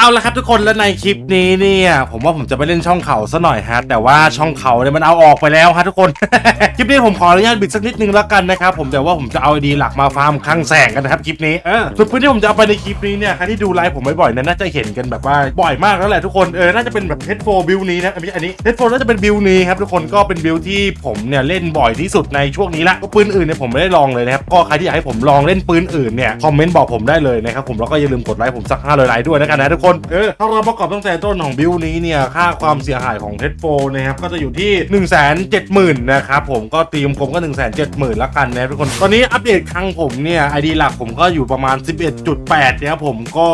เอาละครับทุกคนและในคลิปนี้เนี่ยผมว่าผมจะไปเล่นช่องเขาซะหน่อยฮะแต่ว่าช่องเขาเนี่ยมันเอาออกไปแล้วฮะทุกคน คลิปนี้ผมขออนุญาตบิดสักนิดนึงแล้วกันนะครับผมแต่ว่าผมจะเอาไอดีหลักมาฟาร์มคลังแสงกันนะครับคลิปนี้เออส่วนพื้นที่ผมจะเอาไปในคลิปนี้เนี่ยใครที่ดูไลฟ์ผมบ่อยๆนี่ยน่าจะเห็นกันแบบว่าบ่อยมากแล้วแหละทุกคนเออน่าจะเป็นแบบเฮดโฟบิลนี้นะอันนี้อันนี้เฮดโฟน่าจะเป็นบิลนี้ครับทุกคนก็เป็นบิลที่ผมเนี่ยเล่นบ่อยที่สุดในช่วงนี้ละก็ปืนอื่นเนี่ยผมไม่ได้ลองเลยนะครับก็ใครที่อยากให้ผมลองเล่นปืนอื่นเนี่ยคอมเมนต์บอกผมได้เลยนะครับผมแล้วก็อย่าลืมกดไลค์ผมสักห้าร้อยไลค์ด้วยนะกันนะทุกคนเออถ้าเราประกอบตั้งแต่ต้นของบิลนี้เนี่ยค่าความเสียหายของเฮดโฟนะครับก็จะอยู่ที่1นึ่งแสนเจ็ดหมื่นนะครับผมก็ตีมผมก็1นึ่งแสนเจ็ดหมื่นละกันนะทุกคนตอนนี้อัปเดตครั้งผมเนี่ยไอดีหลักผมก็อยู่ประมาณ 11.8เนี่ยครับผมก็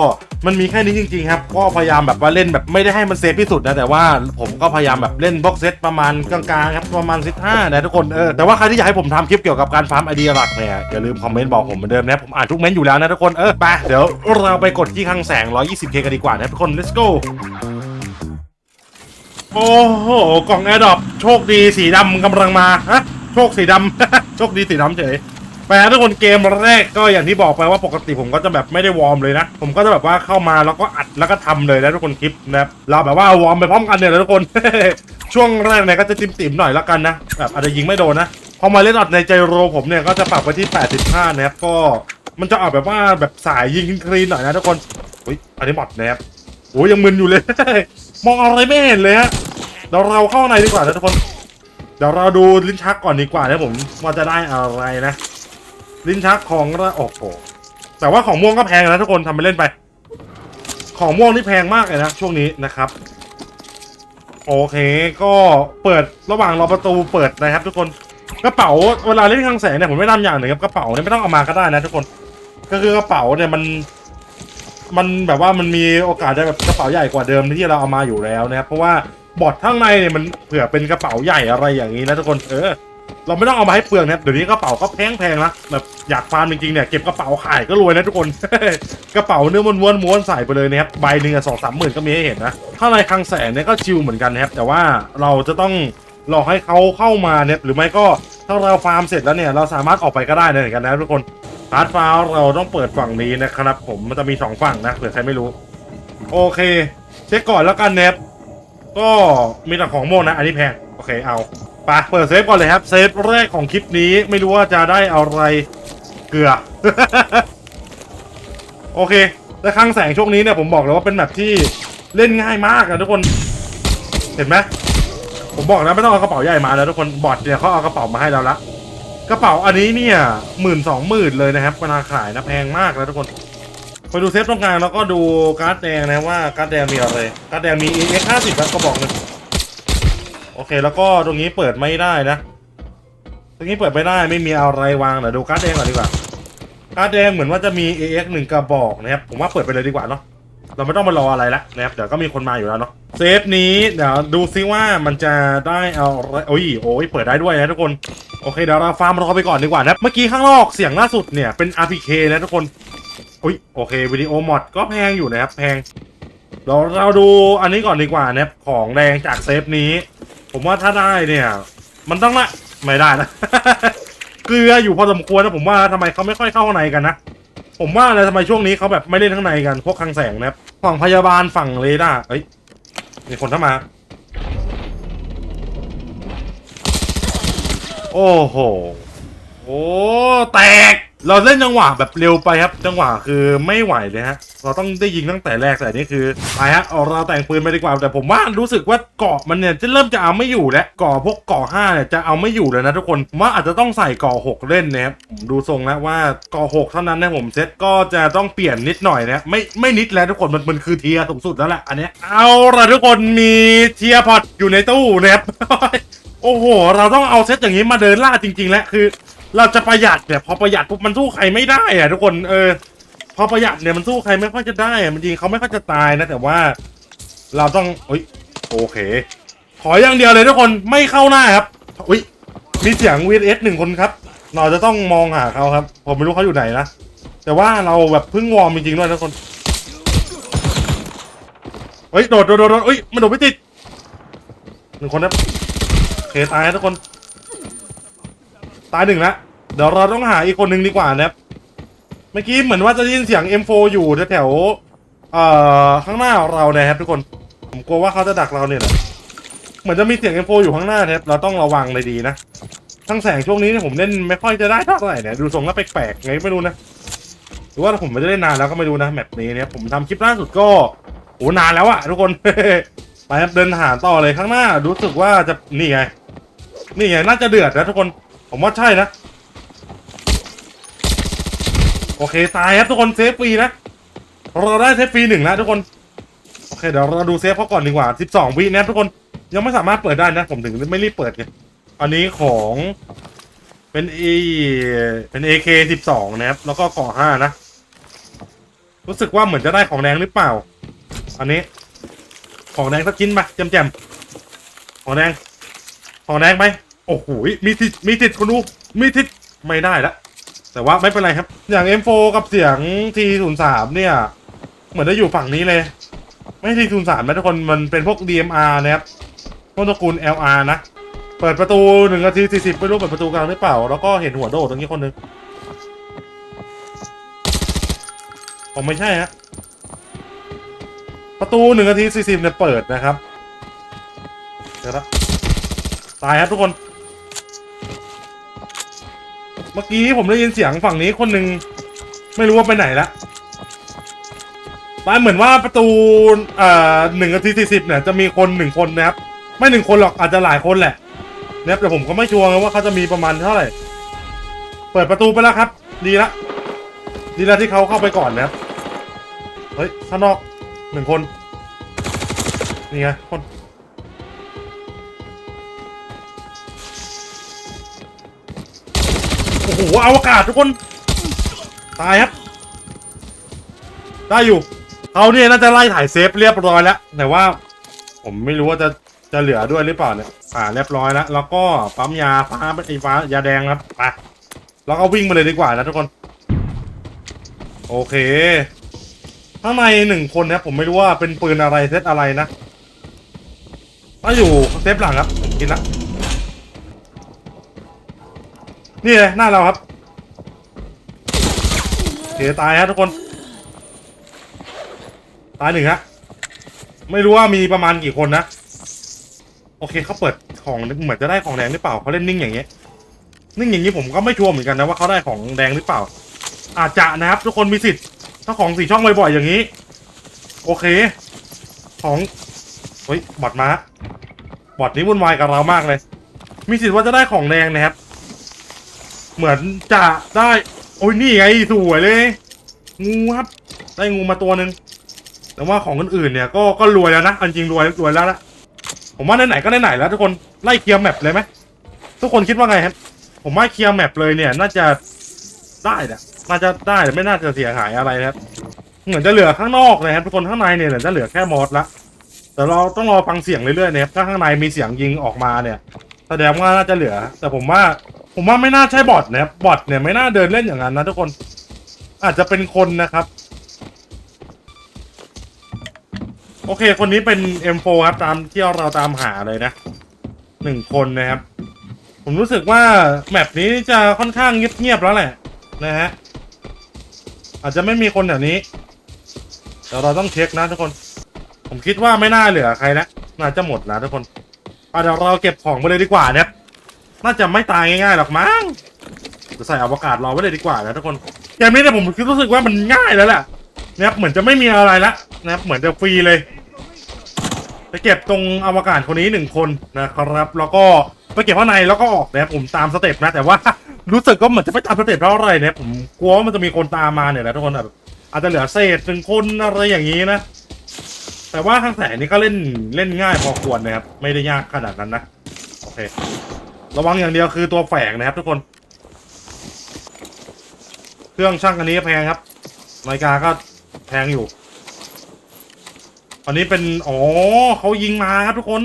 มันมีแค่นี้จริงๆครับ ก็พยายามแบบว่าเล่นแบบไม่ได้ให้มันเซฟที่สุดนะ แต่ว่าผมก็พยายามแบบเล่นบ็อกเซตประมาณกลางๆครับประมาณ15นะทุกคนเออแต่ว่าใครที่อยากให้ผมทำคลิปเกี่ยวกับการฟาร์มไอเดียหลักเนี่ยอย่าลืมคอมเมนต์บอกผมเหมือนเดิมนะผมอ่านทุกเมนต์อยู่แล้วนะทุกคนเออไปเดี๋ยวเราไปกดที่ข้างแสง 120k กันดีกว่านะทุกคน let's go โอ้โหกล่องแอร์ดรอปโชคดีสีดำกำลังมาฮะโชคสีดำ โชคดีสีดำเฉย ไปฮะทุกคนเกมแรกก็อย่างที่บอกไปว่าปกติผมก็จะแบบไม่ได้วอร์มเลยนะ ผมก็จะแบบว่าเข้ามาแล้วก็อัดแล้วก็ทำเลยนะทุกคนคลิปนะครับเราแบบว่าวอร์มไปพร้อมกันเนี่ยนะทุกคน ช่วงแรกเนี่ยก็จะติ่มๆหน่อยแล้วกันนะแบบอาจจะยิงไม่โดนนะพอมาเล่นอดในใจโรผมเนี่ยก็จะปรับไปที่ 85นะครับก็มันจะออกแบบว่าแบบสายยิงคลีนหน่อยนะทุกคนอุ้ยอันนี้หมดนะครับโอ้ยยังมึนอยู่เลย มองอะไรไม่เห็นเลยฮะเดี๋ยวเราเข้าในดีกว่านะทุกคนเดี๋ยวเราดูลิ้นชักก่อนดีกว่านะผมว่าจะได้อะไรนะ ลิ้นชักของระโอ้โหแต่ว่าของม่วงก็แพงนะทุกคนทำไปเล่นไป ของม่วงนี่แพงมากเลยนะช่วงนี้นะครับ โอเค ก็เปิดระหว่างรอประตูเปิดนะครับ ทุกคนกระเป๋าเวลาเล่นคลังแสงเนี่ยผมไม่ทำอย่างหนึ่งครับกระเป๋าเนี่ยไม่ต้องเอามาก็ได้นะทุกคน ก็คือกระเป๋าเนี่ยมัน มันแบบว่ามันมีโอกาสจะแบบกระเป๋าใหญ่กว่าเดิมที่เราเอามาอยู่แล้วนะครับเพราะว่าบอดข้างในเนี่ยมันเผื่อเป็นกระเป๋าใหญ่อะไรอย่างนี้นะทุกคนเออ เราไม่ต้องเอามาให้เปลืองนะเดี๋ยวนี้กระเป๋าก็แพงๆนะแบบอยากฟาร์มจริงๆเนี่ยเก็บกระเป๋าขายก็รวยนะทุกคน กระเป๋าเนื้อม้วนๆม้วนใส่ไปเลยนะครับใบหนึ่งอะสองสามหมื่นก็มีให้เห็นนะข้างในคลังแสงเนี่ยก็ชิลเหมือนกันนะครับแต่ว่าเราจะต้องรอให้เขาเข้ามาเนี่ยหรือไม่ก็ถ้าเราฟาร์มเสร็จแล้วเนี่ยเราสามารถออกไปก็ได้เหมือนกันนะทุกคนพาร์ทฟาวเราต้องเปิดฝั่งนี้นะครับผมมันจะมีสองฝั่งนะเผื่อใครไม่รู้ โอเค เช็คก่อนแล้วกันเนฟก็มีแต่ของโมนะอันนี้แพง โอเคเอาไปเปิดเซฟก่อนเลยครับ เซฟแรกของคลิปนี้ไม่รู้ว่าจะได้อะไรเกลือ โอเคแต่คลังแสงช่วงนี้เนี่ยผมบอกเลยว่าเป็นแบบที่เล่นง่ายมากอะทุกคน เห็นไหมผมบอกนะไม่ต้องเอากระเป๋าใหญ่มาแล้วทุกคนบอทเนี่ยเขาเอากระเป๋ามาให้เราละกระเป๋าอันนี้เนี่ยหมื่นสองหมื่นเลยนะครับเวลาขายนะแพงมากนะทุกคนไปดูเซฟตรงกลางแล้วก็ดูการ์ดแดงนะว่าการ์ดแดงมีอะไรการ์ดแดงมี AX 50ครับก็บอกเลย โอเคแล้วก็ตรงนี้เปิดไม่ได้นะ ตรงนี้เปิดไม่ได้ไม่มีอะไรวางเดี๋ยวดูการ์ดแดงก่อนดีกว่าการ์ดแดงเหมือนว่าจะมี AX หนึ่งกระบอกนะครับผมว่าเปิดไปเลยดีกว่าเนาะเราไม่ต้องมารออะไรละนะครับเดี๋ยวก็มีคนมาอยู่แล้วเนาะเซฟนี้เดี๋ยวดูซิว่ามันจะได้เอาอะไรโอ้ยโอ้ยเปิดได้ด้วยนะทุกคนโอเคเดี๋ยวเราฟาร์มรอไปก่อนดีกว่านะเมื่อกี้ข้างนอกเสียงล่าสุดเนี่ยเป็น RPK นะทุกคนอุ้ยโอเควิดีโอมอดก็แพงอยู่นะครับแพงเราเราดูอันนี้ก่อนดีกว่านะครับของแดงจากเซฟนี้ ผมว่าถ้าได้เนี่ย มันต้องละไม่ได้นะเกลืออยู่พอสมควรนะผมว่าทำไมเขาไม่ค่อยเข้าข้างในกันนะผมว่าเลยทำไมช่วงนี้เขาแบบไม่เล่นข้างในกันพวกคลังแสงนะครับฝั่งพยาบาลฝั่งเรดาร์เอ้ยมีคนเข้ามา โอ้โหโอ้แตก เราเล่นจังหวะแบบเร็วไปครับ จังหวะคือไม่ไหวเลยฮะ เราต้องได้ยิงตั้งแต่แรกแต่นี่คือไปฮะเอาเราแต่งปืนไปดีกว่า แต่ผมว่ารู้สึกว่าเกาะมันเนี่ยจะเริ่มจะเอาไม่อยู่แล้วเกาะพวกเกาะห้าเนี่ยจะเอาไม่อยู่เลยนะทุกคนผมว่าอาจจะต้องใส่เกาะหกเล่นนะครับดูทรงแล้วว่าเกาะหกเท่านั้นนะผมเซ็ตก็จะต้องเปลี่ยนนิดหน่อยนะไม่ไม่นิดแล้วทุกคนมันมันคือเทียสูงสุดแล้วแหละอันเนี้ยเอาละทุกคนมีเทียพอตอยู่ในตู้นะครับโอ้โห เราต้องเอาเซตอย่างนี้มาเดินล่าจริง ๆ แล้วคือ เราจะประหยัดเนี่ยพอประหยัดปุ๊บมันสู้ใครไม่ได้อะทุกคนเออ พอประหยัดเนี่ยมันสู้ใครไม่ค่อยจะได้อะมันจริงเขาไม่ค่อยจะตายนะแต่ว่า เราต้องอุ้ยโอเค ขออย่างเดียวเลยทุกคนไม่เข้าหน้าครับอุ้ยมีเสียง VS หนึ่งคนครับ เราจะต้องมองหาเขาครับ ผมไม่รู้เขาอยู่ไหนนะแต่ว่าเราแบบเพิ่งวอร์มจริงๆด้วยทุกคนเฮ้ยโดดโดดโดดเฮ้ยมันโดดไม่ติดหนึ่งคนนะโอเคตายทุกคน ตายหนึ่งละ เดี๋ยวเราต้องหาอีกคนหนึ่งดีกว่านะครับ เมื่อกี้เหมือนว่าจะได้ยินเสียง M4 อยู่แถวเอ่อข้างหน้าเราเนี่ยครับทุกคน ผมกลัวว่าเขาจะดักเราเนี่ยแหละเหมือนจะมีเสียงเอ็มโฟอยู่ข้างหน้าครับเราต้องระวังเลยดีนะทั้งแสงช่วงนี้เนี่ยผมเล่นไม่ค่อยจะได้เท่าไหร่เนี่ยดูทรงแล้วแปลกๆไงไม่รู้นะหรือว่าผมไม่ได้เล่นนานแล้วก็ไม่รู้นะแมปนี้เนี่ยผมทำคลิปล่าสุดก็โอ้นานแล้วอะทุกคนไปครับเดินหาต่อเลยข้างหน้ารู้สึกว่าจะนี่ไง นี่ไงน่าจะเดือดนะทุกคน ผมว่าใช่นะ โอเคตายครับทุกคนเซฟฟรีนะ เราได้เซฟฟรีหนึ่งแล้วทุกคน โอเคเดี๋ยวเราดูเซฟเขาก่อนดีกว่า 12 วินะทุกคนยังไม่สามารถเปิดได้นะ ผมถึงไม่รีบเปิดไงอันนี้ของเป็นเอเป็น AK 12นะครับ แล้วก็เกาะ5นะ รู้สึกว่าเหมือนจะได้ของแดงหรือเปล่า อันนี้ ของแดงสักชิ้นไปแจมๆของแดง ของแดงไปโอ้โหมีติดมีติดคุณดูมีติดไม่ได้ละ แต่ว่าไม่เป็นไรครับ อย่าง M4 กับเสียง T03 เนี่ย เหมือนจะอยู่ฝั่งนี้เลย ไม่ T03 นะทุกคนมันเป็นพวก DMR นะครับพวกตระกูล LR นะ เปิดประตูหนึ่งนาทีสี่สิบไม่รู้เปิดประตูกลางหรือเปล่า แล้วก็เห็นหัวโดดตรงนี้คนนึงผมไม่ใช่ฮะประตูหนึ่งนาทีสี่สิบเนี่ยเปิดนะครับเดี๋ยวละตายครับทุกคน เมื่อกี้ผมได้ยินเสียงฝั่งนี้คนหนึ่งไม่รู้ว่าไปไหนละมันเหมือนว่าประตูเอ่อหนึ่งนาทีสี่สิบเนี่ยจะมีคนหนึ่งคนนะครับ ไม่หนึ่งคนหรอกอาจจะหลายคนแหละนะครับแต่ผมก็ไม่ชัวร์นะว่าเขาจะมีประมาณเท่าไหร่ เปิดประตูไปแล้วครับ ดีละ ดีละที่เขาเข้าไปก่อนนะครับ เฮ้ยข้างนอกหนึ่งคน นี่ไงคน โอ้โหอวกาศทุกคน ตายครับ ได้อยู่เขาเนี่ยน่าจะไล่ถ่ายเซฟเรียบร้อยแล้ว แต่ว่า ผมไม่รู้ว่าจะจะเหลือด้วยหรือเปล่าเนี่ยอ่าเรียบร้อยแล้ว แล้วก็ปั๊มยาฟ้าไอ้ฟ้ายาแดงครับไปแล้วก็วิ่งมาเลยดีกว่านะทุกคน โอเคข้างในหนึ่งคนนะผมไม่รู้ว่าเป็นปืนอะไรเซตอะไรนะถ้าอยู่เซฟหลังครับผมกินละ นี่เลยหน้าเราครับโอเคตายฮะทุกคน ตายหนึ่งฮะ ไม่รู้ว่ามีประมาณกี่คนนะ โอเคเขาเปิดของเหมือนจะได้ของแดงหรือเปล่าเขาเล่นนิ่งอย่างเงี้ย นิ่งอย่างนี้ผมก็ไม่ชัวร์เหมือนกันนะว่าเขาได้ของแดงหรือเปล่า อาจจะนะครับ ทุกคนมีสิทธิ์ ถ้าของสีช่องบ่อยๆอย่างนี้ โอเค ของเฮ้ยบอดมาบอดนี้วุ่นวายกับเรามากเลย มีสิทธิ์ว่าจะได้ของแดงนะครับ เหมือนจะได้ โอ้ยนี่ไงสวยเลย งูครับ ได้งูมาตัวหนึ่งแต่ว่าของอื่นๆเนี่ยก็ก็รวยแล้วนะอันจริงรวยรวยแล้วละผมว่าไหนๆก็ไหนๆแล้วทุกคนไล่เคลียร์แมปเลยไหมทุกคนคิดว่าไงครับ ผมว่าเคลียร์แมปเลยเนี่ย น่าจะได้แหละน่าจะได้ไม่น่าจะเสียหายอะไรนะครับ เหมือนจะเหลือข้างนอกนะครับทุกคนข้างในเนี่ยเหมือนจะเหลือแค่มอสละแต่เราต้องรอฟังเสียงเรื่อยๆนะครับถ้าข้างในมีเสียงยิงออกมาเนี่ย แสดงว่าน่าจะเหลือ แต่ผมว่า ผมว่าไม่น่าใช่บอทนะครับบอทเนี่ยไม่น่าเดินเล่นอย่างนั้นนะทุกคน อาจจะเป็นคนนะครับ โอเค คนนี้เป็น M4 ครับตามที่เราตามหาเลยนะหนึ่งคนนะครับ ผมรู้สึกว่าแมปนี้จะค่อนข้างเงียบๆแล้วแหละ นะฮะอาจจะไม่มีคนแถวนี้เดี๋ยวเราต้องเช็คนะทุกคน ผมคิดว่าไม่น่าเหลือใครนะน่าจะหมดแล้วทุกคนอะเดี๋ยวเราเก็บของไปเลยดีกว่านะครับ น่าจะไม่ตายง่ายๆหรอกมั้งจะใส่อวกาศรอไว้เลยดีกว่านะทุกคนเกมนี้เนี่ยผมคิดรู้สึกว่ามันง่ายแล้วแหละนะครับเหมือนจะไม่มีอะไรละนะครับเหมือนจะฟรีเลยไปเก็บตรงอวกาศคนนี้หนึ่งคนนะครับ แล้วก็ไปเก็บข้างในแล้วก็ออกนะครับผมตามสเต็ปนะ แต่ว่ารู้สึกก็เหมือนจะไม่ตามสเต็ปเท่าไหร่นะผมกลัวว่ามันจะมีคนตามมาเนี่ยนะทุกคนแบบอาจจะเหลือเศษหนึ่งคนอะไรอย่างนี้นะ แต่ว่าข้างแสนนี่ก็เล่นเล่นง่ายพอควรนะครับ ไม่ได้ยากขนาดนั้นนะ โอเค ระวังอย่างเดียวคือตัวแฝงนะครับทุกคน เครื่องช่างอันนี้แพงครับนาฬิกาก็แพงอยู่ อันนี้เป็น อ๋อเขายิงมาครับทุกคน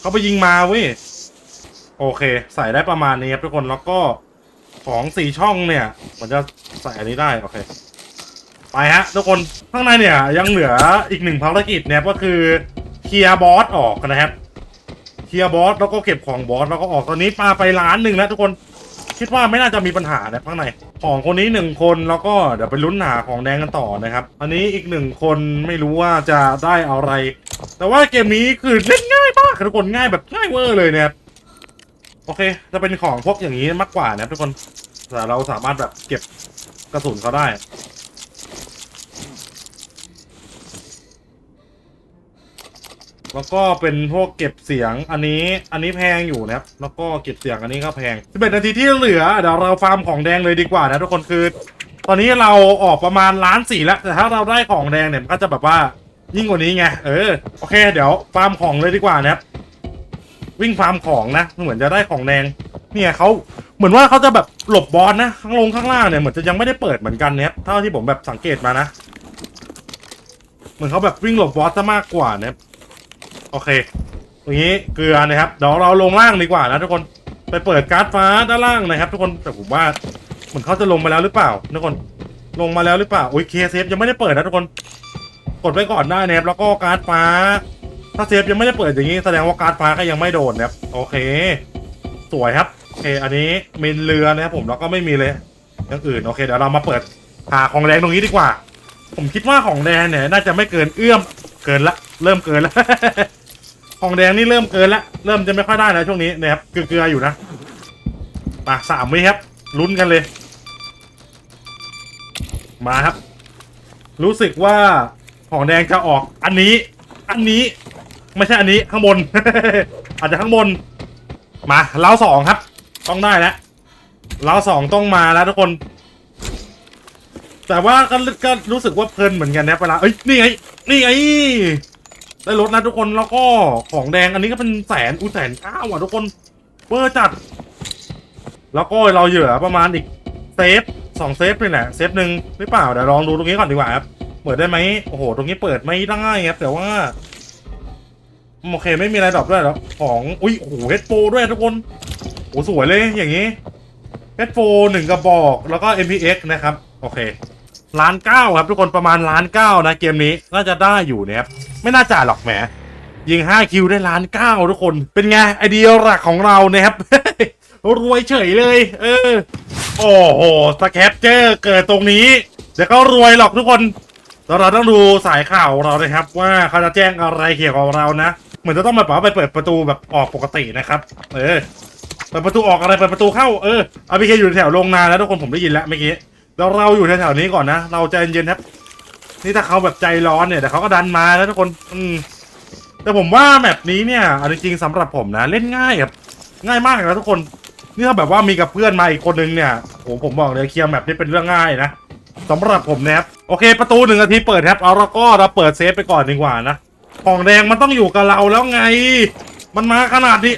เขาไปยิงมาเว้ย โอเค ใส่ได้ประมาณนี้ครับทุกคน แล้วก็ของสี่ช่องเนี่ย มันจะใส่อันนี้ได้ โอเค ไปฮะ ทุกคน ข้างในเนี่ยยังเหลืออีกหนึ่งภารกิจนะครับก็คือเคลียร์บอสออกนะครับ เคลียร์บอสแล้วก็เก็บของบอสแล้วก็ออกตอนนี้ปลาไปล้านหนึ่งแล้วทุกคนคิดว่าไม่น่าจะมีปัญหานะข้างในของคนนี้หนึ่งคนแล้วก็เดี๋ยวไปลุ้นหาของแดงกันต่อนะครับ อันนี้อีกหนึ่งคนไม่รู้ว่าจะได้อะไร แต่ว่าเกมนี้คือเล่นง่ายมากทุกคนง่ายแบบง่ายเวอร์เลยนะครับโอเค จะเป็นของพวกอย่างนี้มากกว่านะทุกคนแต่เราสามารถแบบเก็บกระสุนเขาได้ แล้วก็เป็นพวกเก็บเสียงอันนี้อันนี้แพงอยู่นะครับ แล้วก็เก็บเสียงอันนี้ก็แพง11นาทีที่เหลือเดี๋ยวเราฟาร์มของแดงเลยดีกว่านะทุกคนคือ ตอนนี้เราออกประมาณล้านสี่แล้วแต่ถ้าเราได้ของแดงเนี่ยมันก็จะแบบว่ายิ่งกว่านี้ไงเออโอเค เดี๋ยวฟาร์มของเลยดีกว่านะครับวิ่งฟาร์มของนะเหมือนจะได้ของแดงเนี่ยเขาเหมือนว่าเขาจะแบบหลบบอลนะข้างลงข้างล่างเนี่ยเหมือนจะยังไม่ได้เปิดเหมือนกันเนี่ยเท่าที่ผมแบบสังเกตมานะ เหมือนเขาแบบวิ่งหลบบอสซะมากกว่านะครับ โอเคอย่างนี้เกลือนะครับเดี๋ยวเราลงล่างดีกว่านะทุกคนไปเปิดการ์ดฟ้าด้านล่างนะครับ ทุกคนแต่ผมว่าเหมือนเขาจะลงมาแล้วหรือเปล่า ทุกคนลงมาแล้วหรือเปล่าโอ้ยเคเซฟยังไม่ได้เปิดนะทุกคนกดไว้ก่อนได้นะครับแล้วก็การ์ดฟ้า ถ้าเซฟยังไม่ได้เปิดอย่างนี้แสดงว่าการ์ดฟ้าก็ยังไม่โดนนะครับโอเค สวยครับโอเคอันนี้มีเรือนะครับผมแล้วก็ไม่มีเลยอย่างอื่นโอเคเดี๋ยวเรามาเปิดหาของแดงตรงนี้ดีกว่า ผมคิดว่าของแดงเนี่ยน่าจะไม่เกินเอื้อมเกินละ เริ่มเกินละ ของแดงนี่เริ่มเกินละเริ่มจะไม่ค่อยได้แล้วช่วงนี้นะครับเกลือๆอยู่นะมาสามวิครับลุ้นกันเลย มาครับ รู้สึกว่าของแดงจะออก อันนี้ อันนี้ ไม่ใช่อันนี้ข้างบน อาจจะข้างบน มาเล้าสองครับ ต้องได้แล้วเล้าสองต้องมาแล้วทุกคน แต่ว่าก็ก็รู้สึกว่าเพลินเหมือนกันนะเวลาเอ้ยนี่ไงนี่ไง ได้รถนะทุกคนแล้วก็ของแดงอันนี้ก็เป็นแสนอุ้ยแสนเก้าอะทุกคนเบอร์จัด แล้วก็เราเหลือประมาณอีกเซฟสองเซฟนี่แหละเซฟหนึ่งหรือเปล่าเดี๋ยวลองดูตรงนี้ก่อนดีกว่าครับเปิดได้ไหมโอ้โหตรงนี้เปิดไม่ได้ครับแต่ว่าโอเคไม่มีอะไรดรอปด้วยแล้วของอุ้ยโอ้โหเฮดโฟด้วยทุกคนโอ้สวยเลยอย่างนี้เฮดโฟหนึ่งกระบอกแล้วก็ MPX นะครับ โอเคล้านเก้าครับทุกคนประมาณล้านเก้านะเกมนี้น่าจะได้อยู่นะครับ ไม่น่าจ่าหรอกแหม ยิง 5 คิวได้ล้านเก้าทุกคน เป็นไง ไอเดียหลักของเรานะครับ รวยเฉยเลย เออ โอ้โหสแคปเจอร์เกิดตรงนี้เดี๋ยวก็รวยหรอกทุกคนแล้วเราต้องดูสายข่าวเรานะครับ ว่าเขาจะแจ้งอะไรเกี่ยวกับเรานะเหมือนจะต้องมาบอกว่าไปเปิดประตูแบบออกปกตินะครับ เออเปิดประตูออกอะไรเปิดประตูเข้าเอออาพีเคอยู่แถวโรงนาแล้วทุกคนผมได้ยินแล้วเมื่อกี้แล้วเราอยู่แถวๆนี้ก่อนนะ เราใจเย็นๆครับ นี่ถ้าเขาแบบใจร้อนเนี่ยแต่เขาก็ดันมาแล้วทุกคน อืม แต่ผมว่าแมปนี้เนี่ยเอาจริงๆสำหรับผมนะ เล่นง่ายครับ ง่ายมากเลยนะทุกคน นี่ถ้าแบบว่ามีกับเพื่อนมาอีกคนนึงเนี่ยโอ้ผมบอกเลยเคลียร์แมปนี่เป็นเรื่องง่ายนะสำหรับผมนะครับโอเค ประตูหนึ่งนาทีเปิดครับเอาแล้วก็เราเปิดเซฟไปก่อนดีกว่านะของแดงมันต้องอยู่กับเราแล้วไง มันมาขนาดนี้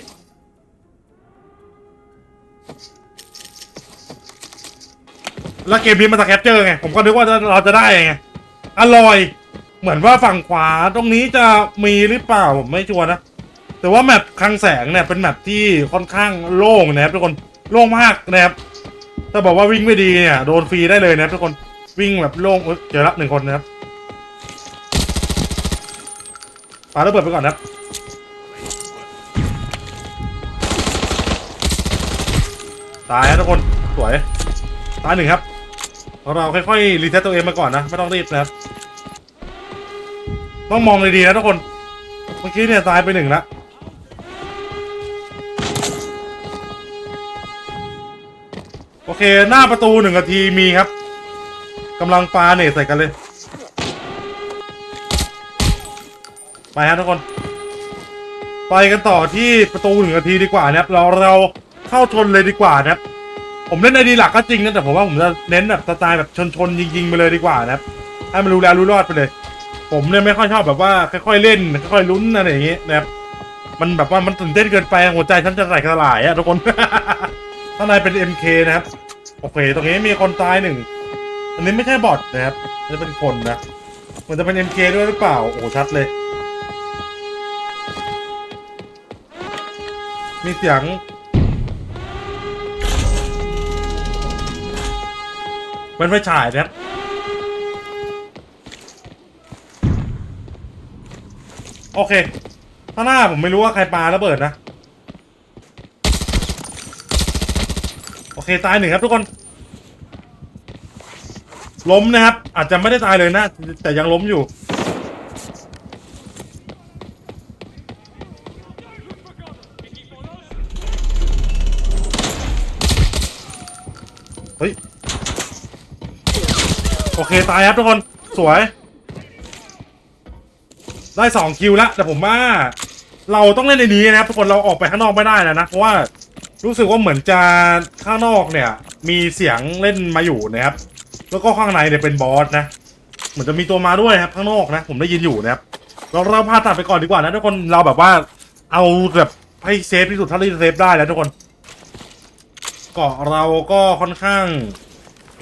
แล้วเกมนี้มันจะแคปเจอร์ไง ผมก็นึกว่าเราจะได้ไง อร่อย เหมือนว่าฝั่งขวาตรงนี้จะมีหรือเปล่าผมไม่ชัวร์นะ แต่ว่าแมปคลังแสงเนี่ยเป็นแมปที่ค่อนข้างโล่งนะครับทุกคนโล่งมากนะครับถ้าบอกว่าวิ่งไม่ดีเนี่ยโดนฟรีได้เลยนะครับทุกคนวิ่งแบบโล่งเอ้ยเจอละหนึ่งคนนะครับปาระเบิดไปก่อนนะครับตายนะทุกคนสวยตายหนึ่งครับเราค่อยๆรีเซ็ตตัวเองมาก่อนนะ ไม่ต้องรีบนะครับ ต้องมองเลยดีนะทุกคน เมื่อกี้เนี่ยตายไปหนึ่งละโอเคหน้าประตูหนึ่งนาทีมีครับกำลังปาเนตใส่กันเลย ไปครับทุกคน ไปกันต่อที่ประตูหนึ่งนาทีดีกว่านะครับ เราเราเข้าชนเลยดีกว่านะครับ ผมเล่นไอดีหลักก็จริงนะแต่ผมว่าผมจะเน้นแบบสไตล์แบบชนชนๆยิงๆไปเลยดีกว่านะครับให้มันรู้แล้วรู้รอดไปเลย ผมเนี่ยไม่ค่อยชอบแบบว่าค่อยๆเล่นค่อยๆลุ้นอะไรอย่างเงี้ยนะครับมันแบบว่ามันตื่นเต้นเกินไปหัวใจฉันจะไหลสลายอะทุกคน ข้างในเป็น MK นะครับ โอเค ตรงนี้มีคนตายหนึ่ง อันนี้ไม่ใช่บอทนะครับจะเป็นคนนะ มันจะเป็น MK ด้วยหรือเปล่า โอ้ชัดเลย มีเสียง เป็นไฟฉายนะครับ โอเคข้างหน้าผมไม่รู้ว่าใครปาระเบิดนะ โอเคตายหนึ่งครับทุกคน ล้มนะครับ อาจจะไม่ได้ตายเลยนะ แต่ยังล้มอยู่ เฮ้ย โอเคตายครับทุกคน สวย ได้สองคิวแล้วแต่ผมว่าเราต้องเล่นในนี้นะครับทุกคนเราออกไปข้างนอกไม่ได้แล้วนะเพราะว่ารู้สึกว่าเหมือนจะข้างนอกเนี่ย มีเสียงเล่นมาอยู่นะครับ แล้วก็ข้างในเนี่ยเป็นบอสนะเหมือนจะมีตัวมาด้วยครับข้างนอกนะ ผมได้ยินอยู่นะครับเราเราพาตัดไปก่อนดีกว่านะทุกคนเราแบบว่าเอาแบบให้เซฟที่สุดเท่าที่จะเซฟได้แล้วทุกคนเกาะเราก็ค่อนข้าง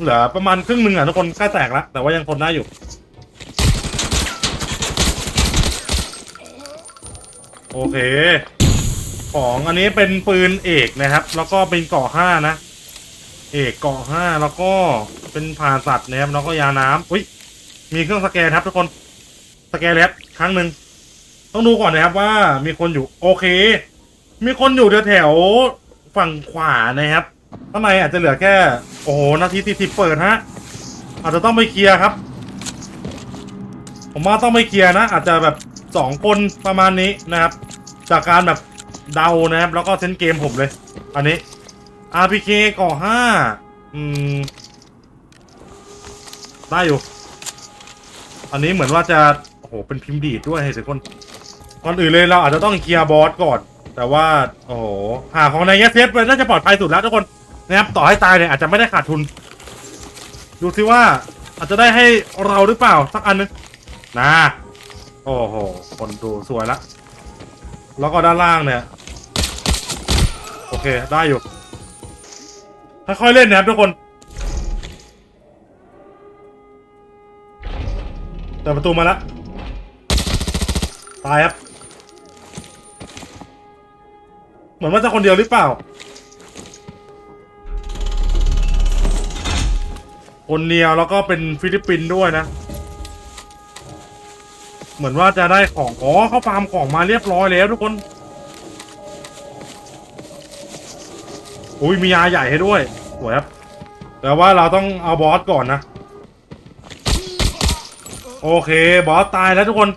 เหลือประมาณครึ่งหนึ่งอะทุกคนใกล้แตกแล้วแต่ว่ายังทนได้อยู่ โอเค ของอันนี้เป็นปืนเอกนะครับ แล้วก็เป็นเกาะห้านะ เอกเกาะห้าแล้วก็เป็นผ่าสัตว์นะครับแล้วก็ยาน้ำอุ้ยมีเครื่องสแกนครับทุกคนสแกนแล้วครั้งหนึ่งต้องดูก่อนนะครับว่ามีคนอยู่โอเค มีคนอยู่แถวๆฝั่งขวานะครับข้างในอาจจะเหลือแค่ โอ้โหนาทีที่สิบเปิดฮะอาจจะต้องไปเคลียร์ครับ ผมว่าต้องไปเคลียร์นะ อาจจะแบบ สองคนประมาณนี้นะครับ จากการแบบเดานะครับ แล้วก็เซนเกมผมเลย อันนี้ RPK ก่อห้าอืม ได้อยู่ อันนี้เหมือนว่าจะโอ้โหเป็นพิมพ์ดีดด้วยให้สิคนก่อนอื่นเลยเราอาจจะต้องเคลียร์บอสก่อน แต่ว่า โอ้โหหาของในแยเซฟน่าจะปลอดภัยสุดแล้วทุกคนนะครับต่อให้ตายเนี่ยอาจจะไม่ได้ขาดทุน ดูซิว่าอาจจะได้ให้เราหรือเปล่าสักอันนึงนะ โอ้โห คนดูสวยละ แล้วก็ด้านล่างเนี่ย โอเค ได้อยู่ ค่อยๆเล่นนะครับทุกคนเปิดประตูมาล้วตายครับ เหมือนว่าจะคนเดียวหรือเปล่า คนเดียวแล้วก็เป็นฟิลิปปินส์ด้วยนะ เหมือนว่าจะได้ของอ๋อเขาฟาร์มของมาเรียบร้อยแล้วทุกคนอุ้ยมียาใหญ่ให้ด้วยสวยครับแต่ว่าเราต้องเอาบอสก่อนนะโอเคบอสตายแล้วทุกคน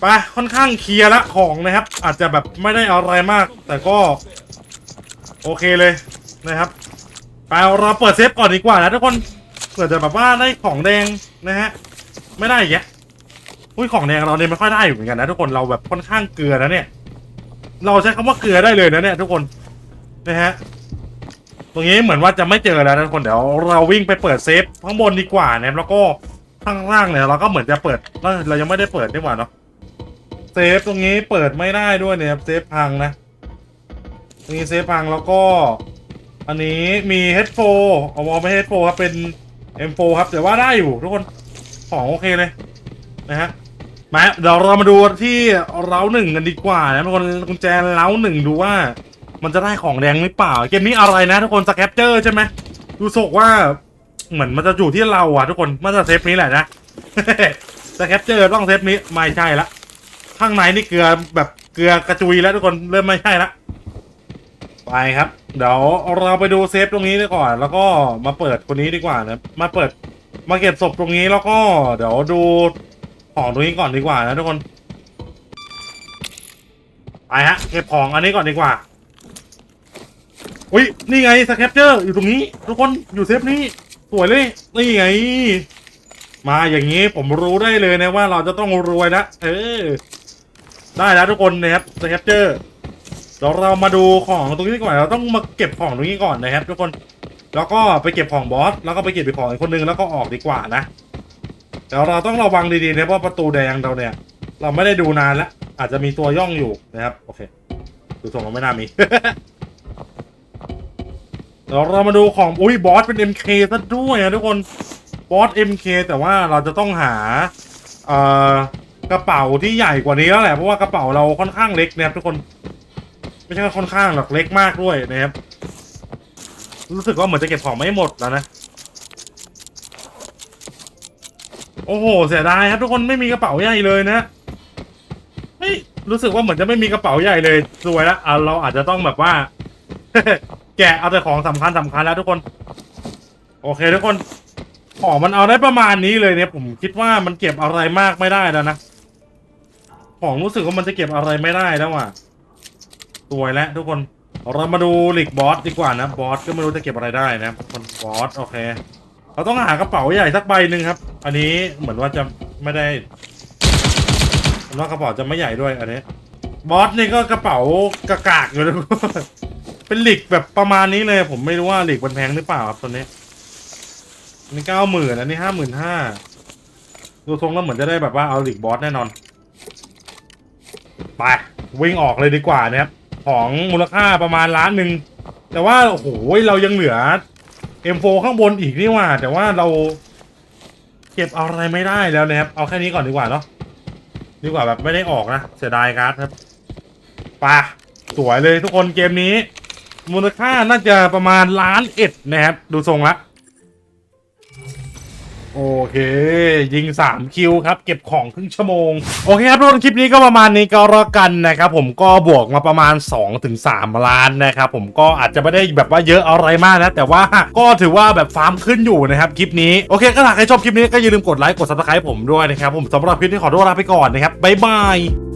ไปค่อนข้างเคลียร์ละของนะครับ อาจจะแบบไม่ได้อะไรมาก แต่ก็ โอเคเลยนะครับไปเราเปิดเซฟก่อนดีกว่านะทุกคนเผื่อจะแบบว่าได้ของแดงนะฮะไม่ได้แยะ อุ้ยของแดงเราเนี่ยไม่ค่อยได้อยู่เหมือนกันนะทุกคนเราแบบค่อนข้างเกลือนะเนี่ย เราใช้คำว่าเกลือได้เลยนะเนี่ย ทุกคนนะฮะตรงนี้เหมือนว่าจะไม่เจอแล้วนะทุกคนเดี๋ยวเราวิ่งไปเปิดเซฟข้างบนดีกว่านะแล้วก็ข้างล่างเนี่ยเราก็เหมือนจะเปิดเอ้ยเรายังไม่ได้เปิดดีกว่าเนาะเซฟตรงนี้เปิดไม่ได้ด้วยเนี่ยเซฟพังนะตรงนี้เซฟพังแล้วก็ อันนี้มีเฮดโฟเอามองไม่เฮดโฟครับเป็น M4 ครับแต่ว่าได้อยู่ทุกคนของโอเคเลยนะฮะ มาเดี๋ยวเรามาดูที่เล้าหนึ่งกันดีกว่านะทุกคนกุญแจเล้าหนึ่งดูว่า มันจะได้ของแดงหรือเปล่า เกมนี้อะไรนะทุกคนสแคปเจอร์ใช่ไหมดูสกว่าเหมือนมันจะอยู่ที่เราอะทุกคนมันจะเซฟนี้แหละนะสแคปเจอร์ต้องเซฟนี้ไม่ใช่ละข้างในนี่เกลือแบบเกลือกระจุยแล้วทุกคนเริ่มไม่ใช่ละไปครับ เดี๋ยวเราไปดูเซฟตรงนี้ดีก่อน แล้วก็มาเปิดคนนี้ดีกว่านะมาเปิดมาเก็บศพตรงนี้แล้วก็เดี๋ยวดู ของตรงนี้ก่อนดีกว่านะทุกคน ไปฮะ เก็บของอันนี้ก่อนดีกว่า อุ้ยนี่ไงสแคปเจอร์อยู่ตรงนี้ ทุกคนอยู่เซฟนี้ สวยเลย นี่ไง มาอย่างนี้ผมรู้ได้เลยนะว่าเราจะต้องรวยนะเออ ได้แล้วทุกคนนะครับสแคปเจอร์เดี๋ยวเรามาดูของตรงนี้ก่อนเราต้องมาเก็บของตรงนี้ก่อนนะครับ ทุกคน แล้วก็ไปเก็บของบอส แล้วก็ไปเก็บไปของอีกคนนึงแล้วก็ออกดีกว่านะ เดี๋ยวเราต้องระวังดีๆนะเพราะประตูแดงเราเนี่ย เราไม่ได้ดูนานแล้ว อาจจะมีตัวย่องอยู่นะครับ โอเค ดูทรงเราไม่น่ามี เดี๋ยวเรามาดูของ อุ้ยบอสเป็น MK ซะด้วยนะทุกคน บอส MK แต่ว่าเราจะต้องหา เอ่อกระเป๋าที่ใหญ่กว่านี้แล้วแหละ เพราะว่ากระเป๋าเราค่อนข้างเล็กนะครับทุกคน ไม่ใช่ค่อนข้างหรอกเล็กมากด้วยนะครับ รู้สึกว่าเหมือนจะเก็บของไม่หมดแล้วนะ โอ้โห เสียดายครับทุกคนไม่มีกระเป๋าใหญ่เลยนะเฮ้ยรู้สึกว่าเหมือนจะไม่มีกระเป๋าใหญ่เลยสวยและอะเราอาจจะต้องแบบว่า แกะเอาแต่ของสำคัญสำคัญแล้วทุกคน โอเค ทุกคนของมันเอาได้ประมาณนี้เลยเนี่ย ผมคิดว่ามันเก็บอะไรมากไม่ได้แล้วนะของรู้สึกว่ามันจะเก็บอะไรไม่ได้แล้วอะสวยแล้วทุกคนเรามาดูหลีกบอสดีกว่านะบอสก็ไม่รู้จะเก็บอะไรได้นะคนบอสโอเค เราต้องหากระเป๋าใหญ่สักใบหนึ่งครับ อันนี้เหมือนว่าจะไม่ได้ผมว่ากระเป๋าจะไม่ใหญ่ด้วยอันนี้บอสนี่ก็กระเป๋ากระกากอยู่เลยเป็นหลีกแบบประมาณนี้เลย ผมไม่รู้ว่าหลีกมันแพงหรือเปล่าครับตัวนี้อันนี่เก้าหมื่นอันนี้ห้าหมื่นห้าดูทรงแล้วเหมือนจะได้แบบว่าเอาหลีกบอสแน่นอนไปวิ่งออกเลยดีกว่านะครับของมูลค่าประมาณล้านหนึ่งแต่ว่าโอ้โหเรายังเหลือ M4 ข้างบนอีกนี่หว่า แต่ว่าเราเก็บอะไรไม่ได้แล้วนะครับ เอาแค่นี้ก่อนดีกว่าเนาะดีกว่าแบบไม่ได้ออกนะเสียดายการ์ดครับปะสวยเลยทุกคนเกมนี้ มูลค่าน่าจะประมาณล้านเอ็ดนะครับ ดูทรงละ โอเค ยิง 3 คิวครับ เก็บของครึ่งชั่วโมง โอเคครับทุกคนคลิปนี้ก็ประมาณนี้ก็รอกันนะครับผมก็บวกมาประมาณ 2-3 ล้านนะครับผมก็อาจจะไม่ได้แบบว่าเยอะอะไรมากนะ แต่ว่าก็ถือว่าแบบฟาร์มขึ้นอยู่นะครับคลิปนี้ โอเคก็ถ้าใครชอบคลิปนี้ก็อย่าลืมกดไลค์กดซับสไครป์ผมด้วยนะครับผมสำหรับคลิปนี้ขอตัวลาไปก่อนนะครับบ๊ายบาย